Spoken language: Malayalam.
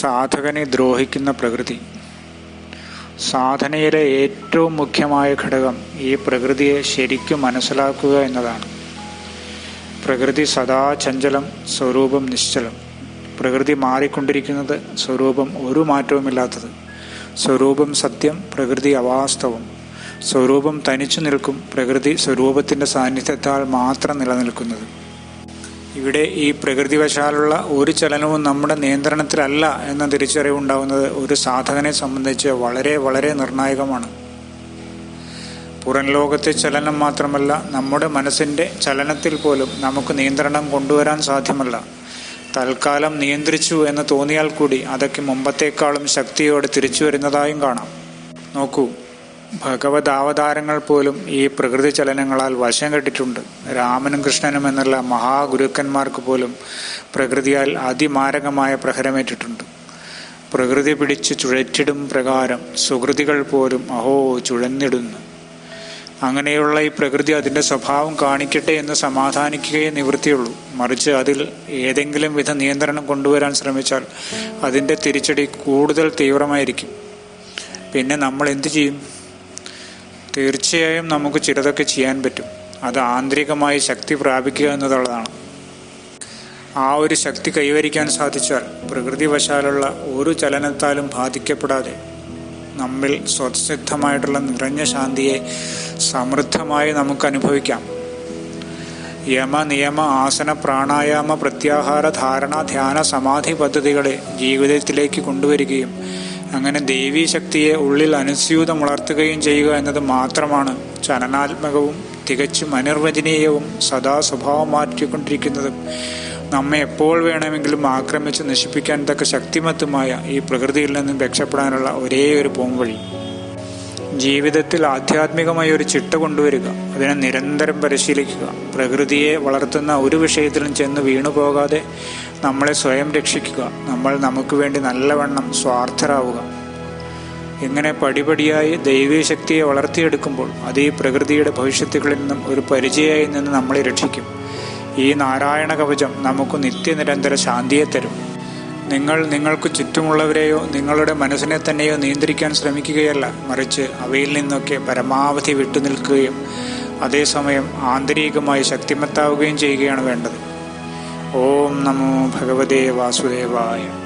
സാധകനെ ദ്രോഹിക്കുന്ന പ്രകൃതി. സാധനയിലെ ഏറ്റവും മുഖ്യമായ ഘടകം ഈ പ്രകൃതിയെ ശരിക്കും മനസ്സിലാക്കുക എന്നതാണ്. പ്രകൃതി സദാ ചഞ്ചലം സ്വരൂപം നിശ്ചലം. പ്രകൃതി മാറിക്കൊണ്ടിരിക്കുന്നത് സ്വരൂപം ഒരു മാറ്റവുമില്ലാത്തത്. സ്വരൂപം സത്യം പ്രകൃതി അവാസ്തവം. സ്വരൂപം തനിച്ചു നിൽക്കും പ്രകൃതി സ്വരൂപത്തിന്റെ സാന്നിധ്യത്താൽ മാത്രം നിലനിൽക്കുന്നത്. ഇവിടെ ഈ പ്രകൃതിവശാലുള്ള ഒരു ചലനവും നമ്മുടെ നിയന്ത്രണത്തിലല്ല എന്ന തിരിച്ചറിവുണ്ടാകുന്നത് ഒരു സാധകനെ സംബന്ധിച്ച് വളരെ വളരെ നിർണായകമാണ്. പുറം ലോകത്തെ ചലനം മാത്രമല്ല നമ്മുടെ മനസ്സിന്റെ ചലനത്തിൽ പോലും നമുക്ക് നിയന്ത്രണം കൊണ്ടുവരാൻ സാധ്യമല്ല. തൽക്കാലം നിയന്ത്രിച്ചു എന്ന് തോന്നിയാൽ കൂടി അതൊക്കെ മുമ്പത്തേക്കാളും ശക്തിയോടെ തിരിച്ചു വരുന്നതായും കാണാം. നോക്കൂ ഭഗവത് അവതാരങ്ങൾ പോലും ഈ പ്രകൃതി ചലനങ്ങളാൽ വശം കെട്ടിട്ടുണ്ട് രാമനും കൃഷ്ണനും എന്നുള്ള മഹാഗുരുക്കന്മാർക്ക് പോലും പ്രകൃതിയാൽ അതിമാരകമായ പ്രഹരമേറ്റിട്ടുണ്ട്. പ്രകൃതി പിടിച്ച് ചുഴറ്റിടും പ്രകാരം സുഹൃതികൾ പോലും അഹോ ചുഴന്നിടുന്നു. അങ്ങനെയുള്ള ഈ പ്രകൃതി അതിന്റെ സ്വഭാവം കാണിക്കട്ടെ എന്ന് സമാധാനിക്കുകയേ നിവൃത്തിയുള്ളൂ. മറിച്ച് അതിൽ ഏതെങ്കിലും വിധ നിയന്ത്രണം കൊണ്ടുവരാൻ ശ്രമിച്ചാൽ അതിന്റെ തിരിച്ചടി കൂടുതൽ തീവ്രമായിരിക്കും. പിന്നെ നമ്മൾ എന്തു ചെയ്യും? തീർച്ചയായും നമുക്ക് ചിലതൊക്കെ ചെയ്യാൻ പറ്റും. അത് ആന്തരികമായി ശക്തി പ്രാപിക്കുക എന്നതുള്ളതാണ്. ആ ഒരു ശക്തി കൈവരിക്കാൻ സാധിച്ചാൽ പ്രകൃതിവശാലുള്ള ഒരു ചലനത്താലും ബാധിക്കപ്പെടാതെ നമ്മിൽ സ്വതസിദ്ധമായിട്ടുള്ള നിറഞ്ഞ ശാന്തിയെ സമൃദ്ധമായി നമുക്ക് അനുഭവിക്കാം. യമ നിയമ ആസന പ്രാണായാമ പ്രത്യാഹാര ധാരണ ധ്യാന സമാധി പദ്ധതികളെ ജീവിതത്തിലേക്ക് കൊണ്ടുവരികയും അങ്ങനെ ദേവീ ശക്തിയെ ഉള്ളിൽ അനുസ്യൂതം വളർത്തുകയും ചെയ്യുക എന്നത് മാത്രമാണ് ചലനാത്മകവും തികച്ചും അനിർവചനീയവും സദാ സ്വഭാവം മാറ്റിക്കൊണ്ടിരിക്കുന്നതും. നമ്മെ എപ്പോൾ വേണമെങ്കിലും ആക്രമിച്ച് നശിപ്പിക്കാൻ തക്ക ശക്തിമത്തുമായ ഈ പ്രകൃതിയിൽ നിന്നും രക്ഷപ്പെടാനുള്ള ഒരേ ഒരു പോംവഴി. ജീവിതത്തിൽ ആധ്യാത്മികമായ ഒരു ചിട്ട കൊണ്ടുവരിക അതിനെ നിരന്തരം പരിശീലിക്കുക. പ്രകൃതിയെ വളർത്തുന്ന ഒരു വിഷയത്തിലും ചെന്ന് വീണു പോകാതെ നമ്മളെ സ്വയം രക്ഷിക്കുക. നമ്മൾ നമുക്ക് വേണ്ടി നല്ലവണ്ണം സ്വാർത്ഥരാവുക. ഇങ്ങനെ പടിപടിയായി ദൈവീയ ശക്തിയെ വളർത്തിയെടുക്കുമ്പോൾ അത് ഈ പ്രകൃതിയുടെ ഭവിഷ്യത്തുകളിൽ നിന്നും ഒരു പരിചയമായി നിന്ന് നമ്മളെ രക്ഷിക്കും. ഈ നാരായണ കവചം നമുക്ക് നിത്യനിരന്തര ശാന്തിയെ തരും. നിങ്ങൾ നിങ്ങൾക്ക് ചുറ്റുമുള്ളവരെയോ നിങ്ങളുടെ മനസ്സിനെ തന്നെയോ നിയന്ത്രിക്കാൻ ശ്രമിക്കുകയല്ല മറിച്ച് അവയിൽ നിന്നൊക്കെ പരമാവധി വിട്ടുനിൽക്കുകയും അതേസമയം ആന്തരികമായി ശക്തിമത്താവുകയും ചെയ്യുകയാണ് വേണ്ടത്. ഓം നമോ ഭഗവതേ വാസുദേവായ.